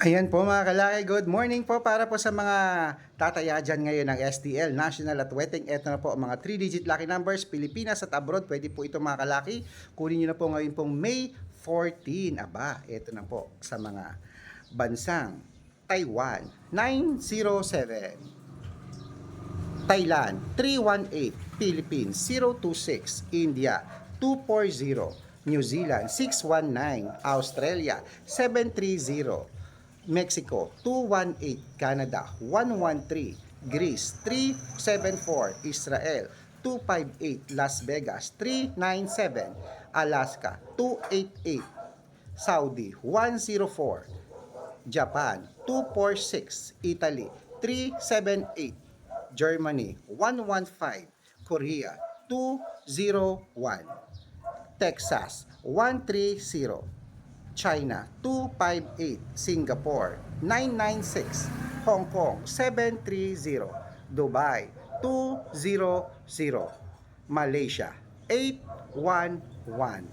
Ayan po mga kalaki, good morning po para po sa mga tataya dyan ngayon ng STL, National at Wedding. Ito na po ang mga 3-digit lucky numbers, Pilipinas at abroad. Pwede po ito mga kalaki. Kunin nyo na po ngayon pong May 14. Aba, ito na po sa mga bansang Taiwan, 907. Thailand 318, Philippines 026, India 240, New Zealand 619, Australia 730, Mexico 218, Canada 113, Greece 374, Israel 258, Las Vegas 397, Alaska 288, Saudi 104, Japan 246, Italy 378, Germany 115, Korea 201, Texas 130, China 258, Singapore 996, Hong Kong 730, Dubai 200, Malaysia 811.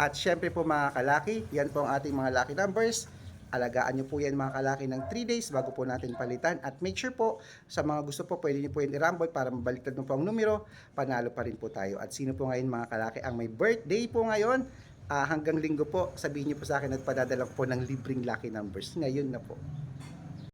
At syempre po mga kalaki, yan po ang ating mga lucky numbers. Alagaan nyo po yan mga kalaki ng 3 days bago po natin palitan. At make sure po, sa mga gusto po, pwede nyo po yan i-rumble para mabaliktad mo po ang numero. Panalo pa rin po tayo. At sino po ngayon mga kalaki ang may birthday po ngayon? Ah, hanggang linggo po, sabihin nyo po sa akin at padadala po ng libreng lucky numbers. Ngayon na po.